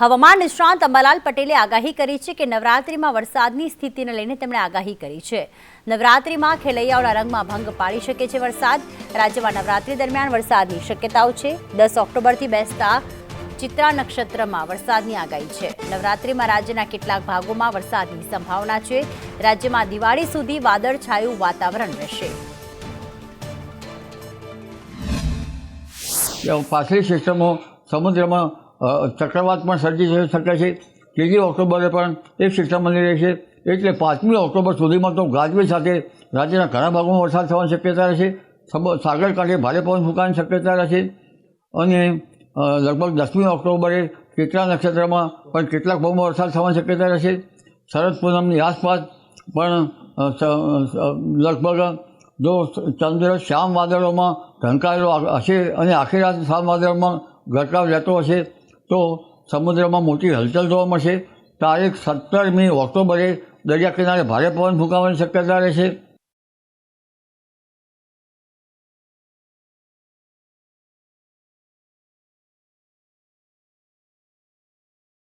હવામાન નિષ્ણાંત અંબાલાલ પટેલે આગાહી કરી છે કે નવરાત્રિમાં વરસાદની સ્થિતિને લઈને તેમણે આગાહી કરી છે. નવરાત્રિમાં ખેલૈયાઓના રંગમાં ભંગ પાડી શકે છે વરસાદ. રાજ્યમાં નવરાત્રિ દરમિયાન વરસાદની શક્યતાઓ છે. દસ ઓક્ટોબરથી બેસતા ચિત્રા નક્ષત્રમાં વરસાદની આગાહી છે. નવરાત્રિમાં રાજ્યના કેટલાક ભાગોમાં વરસાદની સંભાવના છે. રાજ્યમાં દિવાળી સુધી વાદળછાયું વાતાવરણ રહેશે. પાછલી સિસ્ટમો સમુદ્રમાં ચક્રવાત પણ સર્જી થઈ શકે છે. ત્રીજી ઓક્ટોબરે પણ એક સિસ્ટમ બની રહી છે. એટલે પાંચમી ઓક્ટોબર સુધીમાં તો ગાજવીજ સાથે રાજ્યના ઘણા ભાગોમાં વરસાદ થવાની શક્યતા રહેશે સાગરકાંઠે સાગર કાંઠે ભારે પવન ફૂંકાની શક્યતા રહેશે અને લગભગ દસમી ઓક્ટોબરે ચિત્રા નક્ષત્રમાં પણ કેટલાક ભાગમાં વરસાદ થવાની શક્યતા રહેશે શરદ પૂનમની આસપાસ પણ લગભગ જો ચંદ્ર શ્યામ વાદળોમાં ઢંકાયેલો હશે અને આખી રાત શ્યામ વાદળોમાં ગરકાવ રહેતો હશે તો સમુદ્રમાં મોટી હલચલ જોવા મળશે. તારીખ સત્તરમી ઓક્ટોબરે દરિયા કિનારે ભારે પવન ફૂંકાવાની શક્યતા રહેશે.